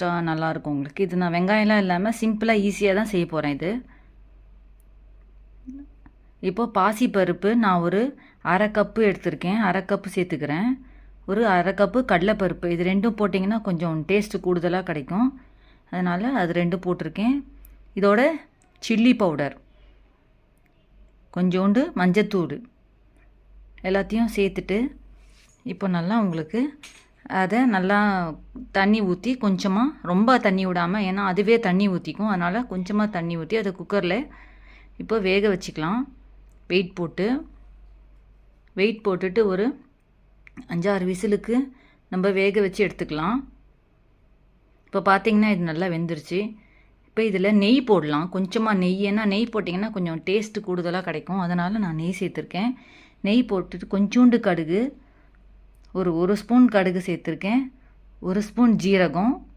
டேஸ்ட்டாக நல்லாயிருக்கும் உங்களுக்கு. இது நான் வெங்காயம்லாம் இல்லாமல் சிம்பிளாக ஈஸியாக தான் செய்ய போகிறேன் இது. இப்போது பாசிப்பருப்பு நான் ஒரு அரை கப்பு எடுத்திருக்கேன். அரை கப்பு சேர்த்துக்கிறேன். ஒரு அரை கப்பு கடலைப்பருப்பு. இது ரெண்டும் போட்டிங்கன்னா கொஞ்சம் டேஸ்ட்டு கூடுதலாக கிடைக்கும். அதனால் அது ரெண்டும் போட்டிருக்கேன். இதோட சில்லி பவுடர். கொஞ்சோண்டு மஞ்சத்தூள். எல்லாத்தையும் சேர்த்துட்டு இப்போ நல்லா உங்களுக்கு அதை நல்லா தண்ணி ஊற்றி கொஞ்சமாக ரொம்ப தண்ணி விடாமல் ஏன்னா அதுவே தண்ணி ஊற்றிக்கும் அதனால் கொஞ்சமாக தண்ணி ஊற்றி அதை குக்கரில் இப்போ வேக வச்சுக்கலாம். வெயிட் போட்டு வெயிட் போட்டுட்டு ஒரு அஞ்சாறு விசிலுக்கு நம்ம வேக வச்சு எடுத்துக்கலாம். இப்போ பார்த்தீங்கன்னா இது நல்லா வெந்துருச்சு. இப்போ இதில் நெய் போடலாம். கொஞ்சமாக நெய் ஏன்னா நெய் போட்டிங்கன்னா கொஞ்சம் டேஸ்ட்டு கூடுதலாக கிடைக்கும். அதனால் நான் நெய் சேர்த்துருக்கேன். நெய் போட்டுட்டு கொஞ்சோண்டு கடுகு ஒரு ஒரு ஸ்பூன் கடுகு சேர்த்துருக்கேன். ஒரு ஸ்பூன் ஜீரகம்.